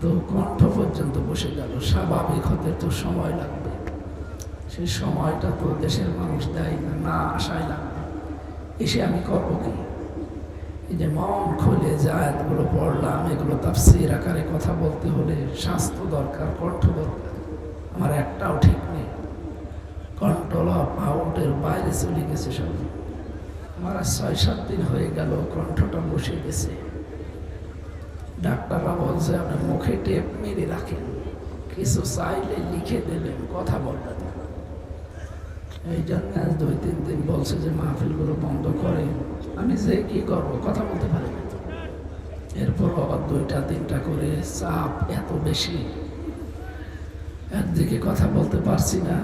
তো কণ্ঠ পর্যন্ত বসে গেল। স্বাভাবিক হতে তো সময় লাগবে। সেই সময়টা তো দেশের মানুষ দেয় না না আশায় লাগবে। এসে আমি করব কি? এই যে মন খুলে জায়াতগুলো পড়লাম, এগুলো তাফসির আকারে কথা বলতে হলে স্বাস্থ্য দরকার, কণ্ঠ দরকার। আমার একটাও ঠিক নেই। কন্ট্রোল অফ আউটের বাইরে চলে গেছে সব। আমার ছয় সাত দিন হয়ে গেল, কণ্ঠটা বসে গেছে। ডাক্তাররা বলছে আপনি মুখে টেপ মেরে রাখেন। কিছু চাইলে লিখে দেবেন, কথা বলবেন। এই জন্য আজ দুই তিন দিন বলছে যে, মাহফিলগুলো বন্ধ করে। আমি যে কি করব, কথা বলতে পারি এরপর আবার দুইটা, তিনটা করে চাপ এত বেশি। একদিকে কথা বলতে পারছি না,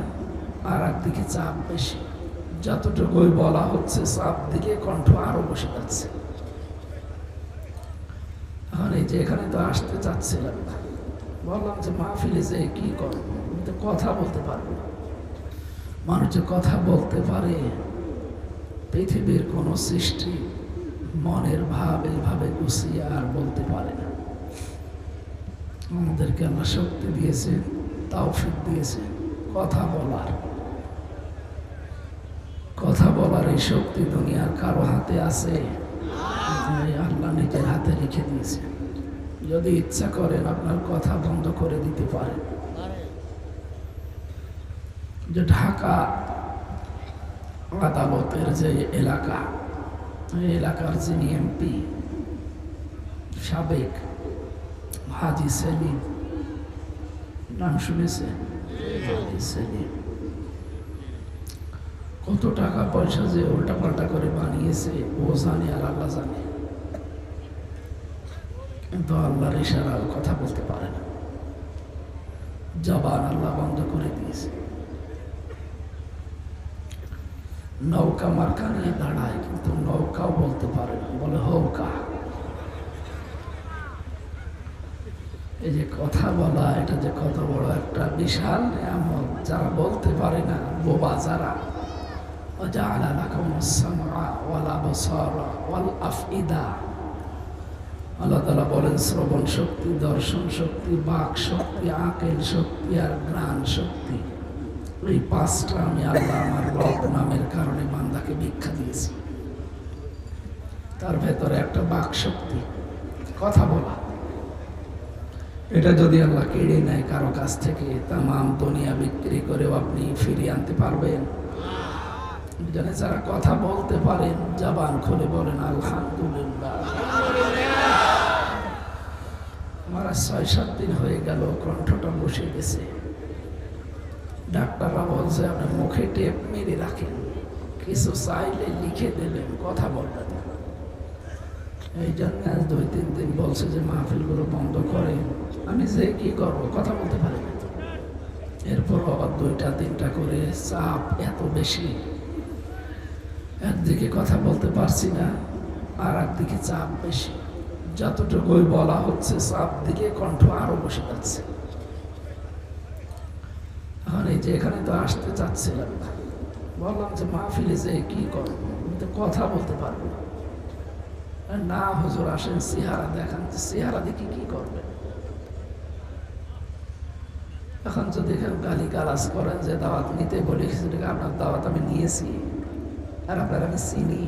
আর একদিকে চাপ বেশি। যতটুকুই বলা হচ্ছে, চাপ দিকে কণ্ঠ আরও বসে যাচ্ছে। এই যে এখানে তো আসতে চাচ্ছিলাম বললাম যে, মাহফিলে যে কি করব? আমি তো কথা বলতে পারব না। মানুষ কথা বলতে পারে, পৃথিবীর কোনো সৃষ্টি মনের ভাব এইভাবে গুছিয়ে আর বলতে পারে না। আমাদেরকে আল্লাহ শক্তি দিয়েছে তাওফিক দিয়েছে, কথা বলার। কথা বলার এই শক্তি দুনিয়ার কারও হাতে আছে? এই আল্লাহ নিজের হাতে রেখে দিয়েছে। যদি ইচ্ছা করেন আপনার কথা বন্ধ করে দিতে পারেন যে ঢাকা আদালতের যে এলাকা এলাকার যিনি এমপি, সাবেক হাজি সেলিম, নাম শুনেছেন? হাজি সেলিম। কত টাকা পয়সা যে উল্টা পাল্টা করে বানিয়েছে, ও জানে আর আল্লাহ জানে। কিন্তু আল্লাহর ইশারার কথা বলতে পারে না জবান আল্লাহ বন্ধ করে দিয়েছে নৌকা মার্কা নিয়ে দাঁড়ায় কিন্তু নৌকাও বলতে পারে না বলে হৌকা এই যে কথা বলা এটা যে কত বড় একটা বিশাল নিয়ামত যারা বলতে পারে না বোবা যারা وجعل لكم السمع والأبصار والأفئدة আল্লাহ তালা বলেন, শ্রবণ শক্তি, দর্শন শক্তি, বাক শক্তি, আকেল শক্তি আর গ্রাণ শক্তি। এই পাঁচটা আমি আল্লাহ আমার রব নামের কারণে বান্দাকে ভিক্ষা দিয়েছি। তার ভেতরে একটা বাক শক্তি। কথা বলা। এটা যদি আল্লাহ কেড়ে নেয় কারও কাছ থেকে, তামাম দুনিয়া বিক্রি করেও আপনি ফিরিয়ে আনতে পারবেন। যারা কথা বলতে পারেন, জাবান খুলে বলেন, আলহামদুলিল্লাহ। আর ছয়, সাত দিন হয়ে গেল, কণ্ঠটা বসে গেছে। ডাক্তাররা বলছে, আপনার মুখে টেপ মেরে রাখেন। কিছু চাইলে লিখে দেবেন, কথা বলবেন। এই জন্য আজ দুই, তিন দিন বলছে যে, মাহফিলগুলো বন্ধ করে আমি যে কি করব, কথা বলতে পারি না। এরপর আবার দুইটা, তিনটা করে চাপ এত বেশি। একদিকে কথা বলতে পারছি না আর একদিকে চাপ বেশি। যতটুকুই বলা হচ্ছে চাপ দিকে কণ্ঠ আরও বসে যাচ্ছে। এখন এই যে এখানে তো আসতে চাচ্ছিলাম বললাম যে, মাহফিলে যে কি করব? আমি তো কথা বলতে পারব না। হুজুর আসেন চেহারা দেখান যে চেহারা দেখি কি করবে? এখন যদি গালি গালাজ করেন যে, দাওয়াত নিতে বলি সেটাকে আপনার দাওয়াত আমি নিয়েছি, আর আপনার আমি চিনি।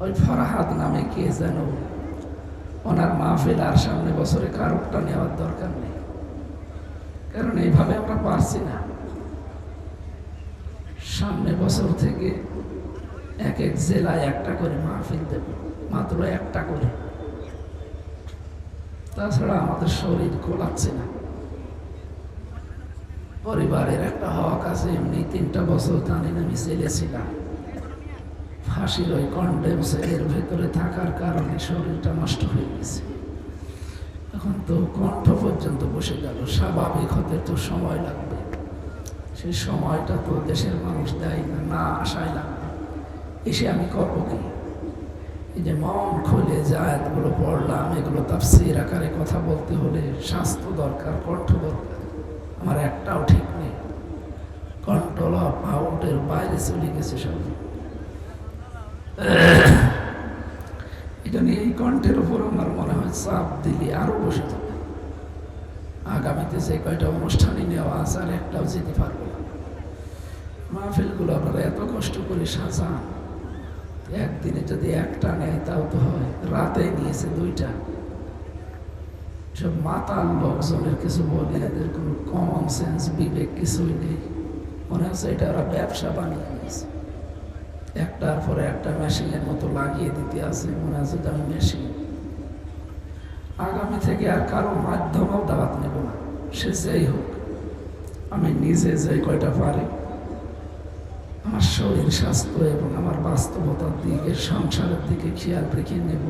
ওই ফরাহাত নামে কে যেন ওনার মাহফিল আর সামনে বছরে কারোরটা নেওয়ার দরকার নেই। কারণ এইভাবে আমরা পারছি না। সামনে বছর থেকে এক এক জেলায় একটা করে মাহফিল দেব, মাত্র একটা করে। তাছাড়া আমাদের শরীর কোলাচ্ছে না। পরিবারের একটা হক আছে, এমনি তিনটা বছর জানেন আমি ছেলেছিলাম ফাঁসির ওই কন্ডেম সেলের ভেতরে থাকার কারণে শরীরটা নষ্ট হয়ে গেছে। এখন তো কণ্ঠ পর্যন্ত বসে গেল, স্বাভাবিক হতে তো সময় লাগবে। সেই সময়টা তো দেশের মানুষ দেয় না না আশায় লাগবে। এসে আমি করব কি? এই যে মন খুলে জায়াতগুলো পড়লাম, এগুলো তাফসির আকারে কথা বলতে হলে স্বাস্থ্য দরকার, কণ্ঠ দরকার। আমার একটাও ঠিক নেই। কন্ট্রোল অফ আউটের বাইরে চলে গেছে সব এটা এখানে এই কণ্ঠের উপর আমার মনে হয় চাপ দিলে আরও বসে যাবে আগামীতে যে কয়টা অনুষ্ঠানই নেওয়া আছে, আর একটাও যেতে পারব মাহফিলগুলো আপনারা এত কষ্ট করে সাজান, একদিনে যদি একটা নেয় তাও তো হয়। রাতে নিয়েছে দুইটা। সব মাতাল লোকজনের কিছু বলে, এদের কোনো কমন সেন্স বিবেক কিছুই নেই। মনে হচ্ছে এটা ওরা ব্যবসা বানিয়ে নিয়েছে। একটার পরে একটা মেশিনের মতো লাগিয়ে দিতে আছে মনে যেন মেশিন আগামী থেকে আর কারও মাধ্যমেও দাওয়াত নেব না, সে যেই হোক। আমি নিজে যে কয়টা পারি, আমার শরীর, স্বাস্থ্য এবং আমার বাস্তবতার দিকে, সংসারের দিকে খেয়াল রেখে নেব।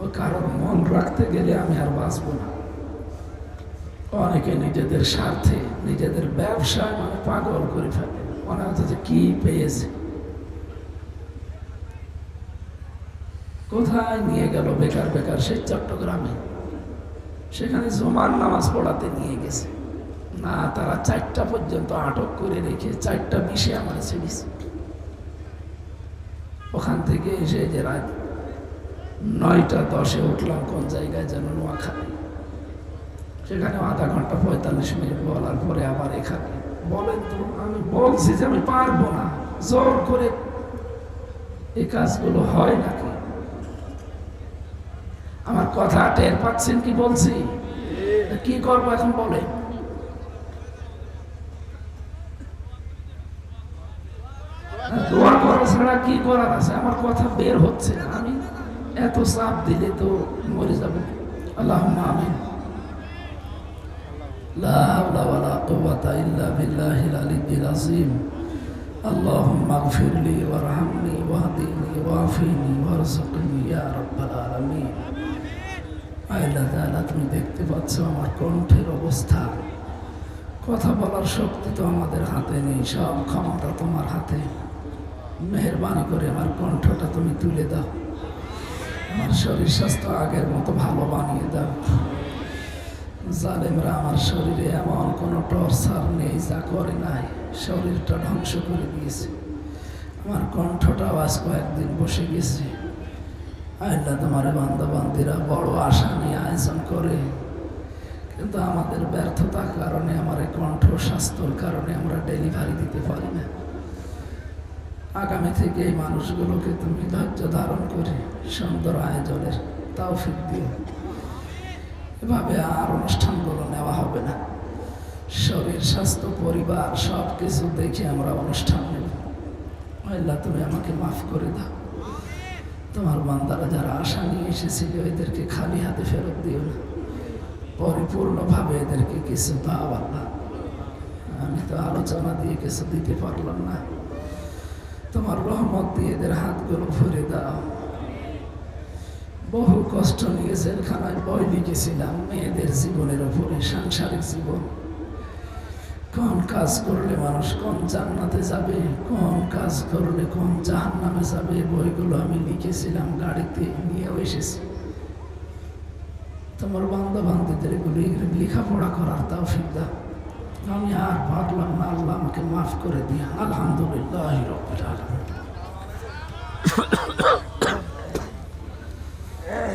ও কারোর মন রাখতে গেলে আমি আর বাঁচব না। অনেকে নিজেদের স্বার্থে, নিজেদের ব্যবসায় মানে পাগল করে ফেলে। মনে হচ্ছে যে কি পেয়েছে? কোথায় নিয়ে গেল বেকার বেকার? সেই চট্টগ্রামে। সেখানে জমার নামাজ পড়াতে নিয়ে গেছে। না, তারা চারটা পর্যন্ত আটক করে রেখে চারটা বিশে আমার ছেড়েছে। ওখান থেকে এসে যে রাত নয়টা দশে উঠলাম, কোন জায়গায় যেন নোয়াখালী। সেখানে আধা ঘণ্টা পঁয়তাল্লিশ মিনিট বলার পরে আবার এখানে। বলেন তো, আমি বলছি যে আমি পারব না। জোর করে এই কাজগুলো হয় নাকি আমার কথা টের পাচ্ছেন কি বলছি? কি করব এখন বলে? দোয়া কি করার আছে? আমার কথা বের হচ্ছে না। আমি এত সাপ দিলে তো মরে যাব। আল্লাহ আমি লা হাওলা ওয়া লা কুওয়াতা ইল্লা বিল্লাহিল আলিয়্যিল আযীম। اللهم اغفر لي وارحمني واهدني وعافني وارزقني يا رب العالمين আল্লাহ তাআলা তুমি দেখতে পাচ্ছ আমার কণ্ঠের অবস্থা কথা বলার শক্তি তো আমাদের হাতে নেই সব ক্ষমতা তোমার হাতে মেহরবানি করে আমার কণ্ঠটা তুমি তুলে দাও আমার শরীর স্বাস্থ্য আগের মতো ভালো বানিয়ে দাও জালেমরা আমার শরীরে এমন কোনো টর্চার নেই, যা করে নাই। শরীরটা ধ্বংস করে দিয়েছে। আমার কণ্ঠটাও আজ কয়েকদিন বসে গেছে। আল্লাহ তোমার বান্ধবান্ধীরা বড় আশা নিয়ে আয়োজন করে। কিন্তু আমাদের ব্যর্থতার কারণে, আমার এই কণ্ঠ স্বাস্থ্যর কারণে আমরা ডেলিভারি দিতে পারি না। আগামী থেকে এই মানুষগুলোকে তুমি ধৈর্য ধারণ করে সুন্দর আয়োজনের তাও ফিক এভাবে আর অনুষ্ঠানগুলো নেওয়া হবে না। শরীর, স্বাস্থ্য, পরিবার সব কিছু দেখে আমরা অনুষ্ঠান নেব। আল্লাহ, তুমি আমাকে মাফ করে দাও। তোমার বান্দারা যারা আশা নিয়ে এসেছিল, এদেরকে খালি হাতে ফেরত দিও না। পরিপূর্ণভাবে এদেরকে কিছু দাও আল্লাহ। আমি তো আলোচনা দিয়ে কিছু দিতে পারলাম না। তোমার রহমত দিয়ে এদের হাতগুলো ভরে দাও। বহু কষ্ট নিয়ে জেলখানায় বই লিখেছিলাম, মেয়েদের জীবনের ওপরে সাংসারিক জীবন। কোন কাজ করলে মানুষ কোন জান্নাতে যাবে, কোন কাজ করলে কোন জাহান নামে যাবে বইগুলো আমি লিখেছিলাম গাড়িতে নিয়েও এসেছি। তোমার বান্ধব বান্ধবদের এগুলো লেখাপড়া করার তাও দাও। আমি আর পারলাম না, আল্লাহ আমাকে মাফ করে দিয়া আলহামদুলিল্লাহ রবিল আলম